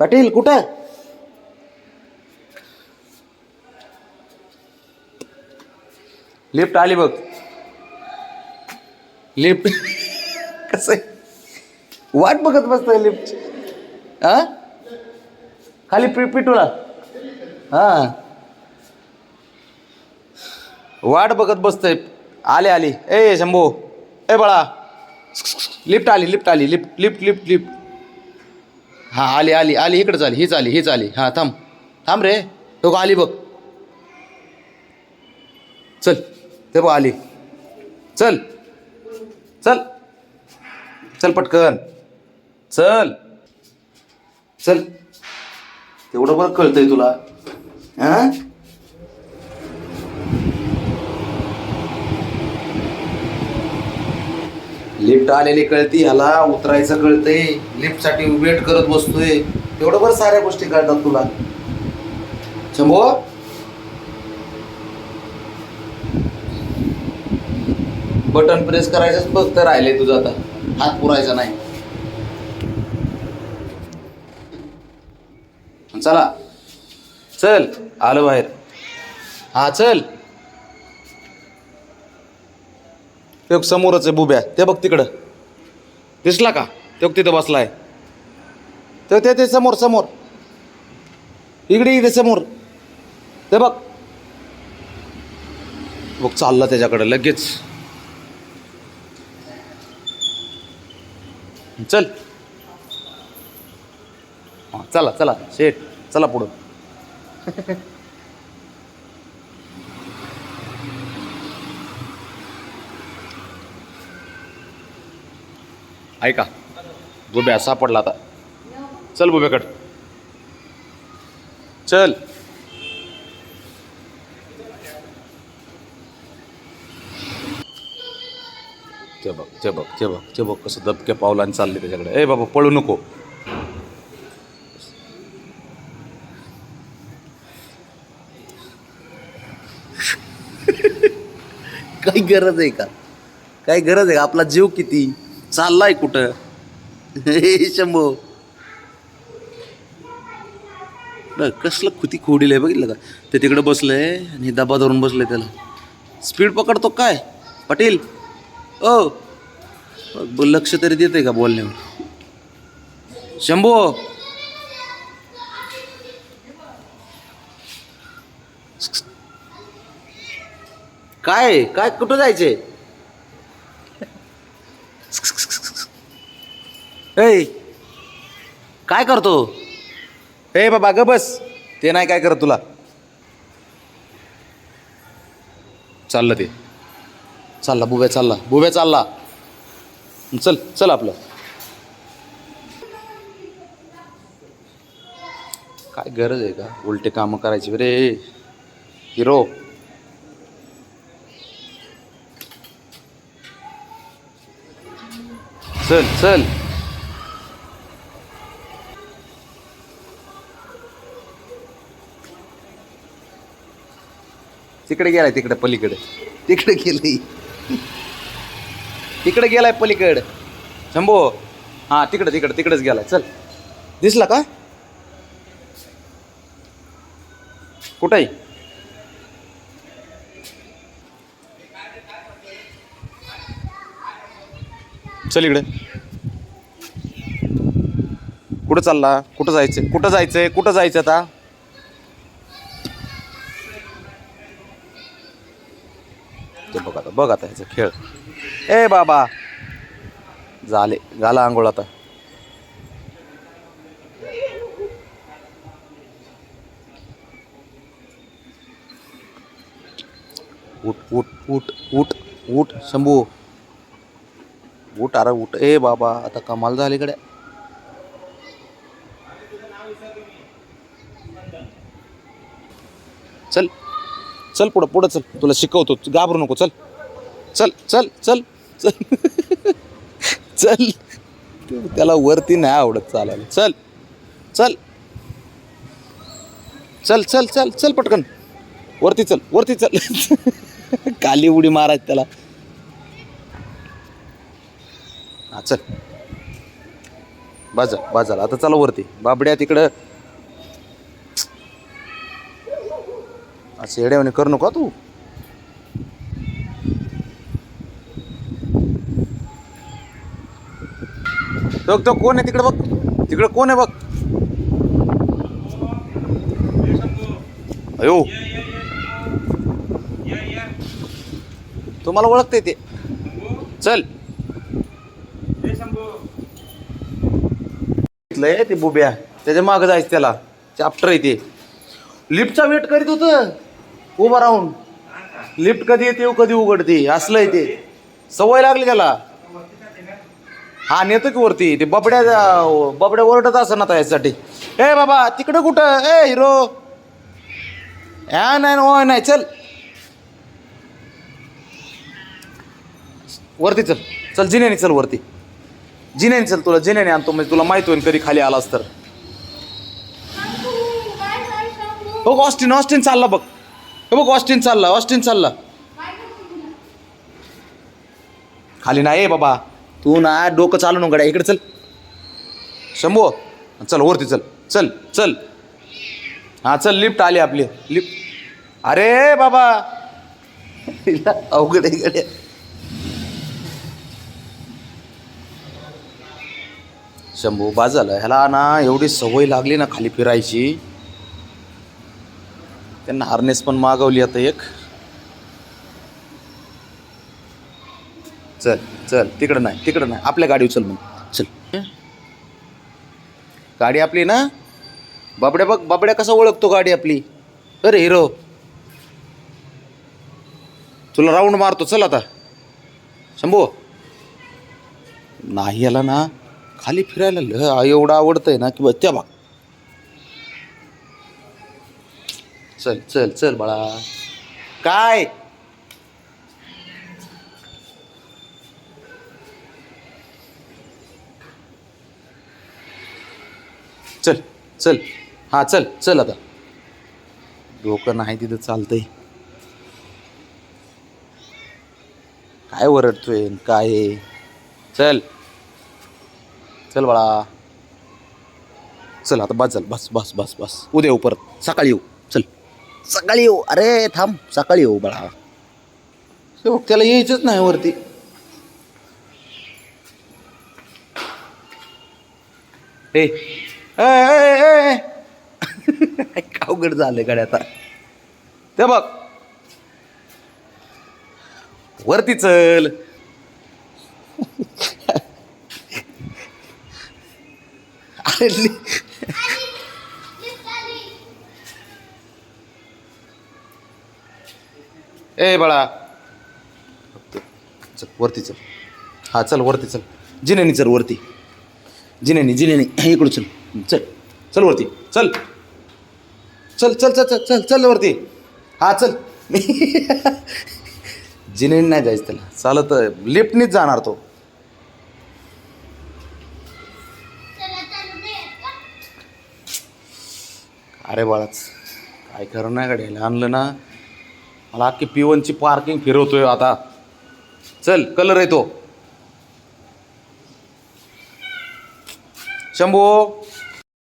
पाटील कुठं? लिफ्ट आली बघ. लिफ्ट कसं आहे? वाट बघत बसतोय लिफ्ट हा? खाली पि पिटूला. हा. वाट बघत बसतोय. आले आली. ए शंभू. ए बाळा. लिफ्ट आली लिफ्ट आली. लिफ्ट लिफ्ट लिफ्ट लिफ्ट हां आली आली आली इकडंच आली हीच आली हीच आली. हां थांब. थांब रे. तो आली बघ. चल ते बघ आली. चल. चल. चल पटकन. चल. चल. तेवढं बरं कळतंय तुला. हां? लिफ्ट आलेली कळती ह्याला उतरायचं कळतंय. लिफ्टसाठी वेट करत बसतोय. तेवढं बरं साऱ्या गोष्टी कळतात तुला. शंभो? बटन प्रेस करायचंच फक्त राहिले तुझं आता. हात पुरायचा नाही. चला. चल आलो बाहेर. हा चल. ते समोरच आहे बुब्या. ते बघ तिकडं. दिसला का? ते तिथं तिथं आहे तर ते ते समोर समोर. इकडे इकडे समोर. ते बघ. बघ चालला त्याच्याकडे लगेच. चल. हा, चला चला. शेठ चला पुढं. ऐका बुब्या सापडला आता. चल बुब्याकड चल. ते बघ ते बघ ते बघ ते बघ कसं दबक्या पावलाने चालले त्याच्याकडे. ए बाबा पळू नको. काही गरज आहे का? काही गरज आहे का? आपला जीव किती? चाललाय कुठं? हे शंभो. बघ कसलं खुती खोडील आहे बघितलं का? ते तिकडं बसलंय आणि दबा धरून बसलंय त्याला. स्पीड पकडतो काय? पाटील. ओ. लक्ष तरी देते का बोलण्यावर? शंभो. काय? काय कुठं जायचंय? ऐ काय करतो? ए बाबा ग बस. ते नाही काय करत तुला. चाललं ते. चालला बुब्या चालला. बुब्या चालला. चल चल आपलं. काय गरज आहे का? उलटे कामं करायची. रे हिरो. चल चल. तिकडे गेलाय तिकडे पलीकडे. तिकडे गेलंय तिकडे गेलाय पलीकडे. शंभो हां तिकडे तिकडे तिकडेच गेलाय. चल. दिसला का? कुठं आहे? चल इकडे. कुठं चालला? कुठं जायचंय कुठं जायचंय? कुठं जायचं आता? ते बघ आता बघ आता ह्याचा खेळ. ए बाबा! झाले झाला आंघोळ आता. उठ उठ उठ उठ उठ शंभू. उठ अरे उठ. ए बाबा आता कमाल झाली कडे चल. चल पुढं पुढं चल. तुला शिकवतो. घाबरू नको. चल. चल चल चल. चल. चल. त्याला वरती नाही आवडत चालायला. चल. चल. चल चल चल चल पटकन. वरती चल वरती चल. काली उडी मारायच त्याला. हा चल. बाजा बाजाला. आता चला वरती. बाबड्या तिकडं. असं येड्यावाने करू नका तू. तो तो कोण आहे तिकडे बघ. तिकडे कोण आहे बघ. अयो. तुम्हाला ओळखते ते. चल. ते बुब्या. त्याच्या मागं जायचं त्याला. चॅप्टर आहे ते. लिफ्टचा वेट करीत होतं. उभा राहून. लिफ्ट कधी येते कधी उघडते असलं आहे ते. सवय लागली त्याला. हा नेतो की वरती. ते बबड्या बबड्या ओरडत असं ना याच्यासाठी ए बाबा तिकडं कुठं? ए हिरो. या नाही ओ नाही चल. वरती चल. चल जिन्याने चल वरती. जिन्याने चल तुला जिन्याने आणतो. म्हणजे तुला माहिती होईल कधी खाली आलास तर. हो ऑस्टिन ऑस्टिन चालला बघ. हे बघ ऑस्टिन चालला ऑस्टिन चालला. खाली नाही बाबा. तू ना डोकं चालू नको गड्या इकडे चल. शंभू चल वरती चल. चल चल. हां चल लिफ्ट आली आपली. लिफ्ट. अरे बाबा. अवघड आहे शंभू बाजाला झालं. ह्याला ना एवढी सवय लागली ना खाली फिरायची. त्यांना हार्नेस पण मागवली आता एक. चल चल तिकडं नाही तिकडं नाही. आपल्या गाडी उचल मग. चल. गाडी आपली ना? बाबड्या बघ बाबड्या कसा ओळखतो गाडी आपली? अरे हिरो. तुला राऊंड मारतो चल आता. शंभू. नाही याला ना? खाली फिरायला ल एवढं आवडतंय ना की बघ त्या बघ. चल चल चल बाळा. काय? चल चल. हां चल चल आता. डोकं नाही तिथं चालतंय. काय ओरडतोय काय चल. चल बाळा. चल आता बस चल बस बस बस बस. उद्या येऊ परत. सकाळी येऊ. सकाळी येऊ. अरे थांब. सकाळी येऊ बाळा. बघ त्याला यायचंच नाही वरती. ए अवघड झालं गड्या आता. ते बघ. वरती चल. अरे ए बाळा. चल वरती चल. हा चल वरती चल. जिन्यानी चल वरती. जिन्यानी जिन्यानी इकडून चल. चल चल वरती. चल. चल चल चल चल चल चल वरती. हा चल. जिन्यानी नाही जायचं त्याला. चालत लिफ्टनीच जाणार तो. अरे बाळाच काय खरं नाही गाड्याला. आणलं ना मला अख्खी पिवनची पार्किंग फिरवतोय आता. चल कलर येतो शंभू!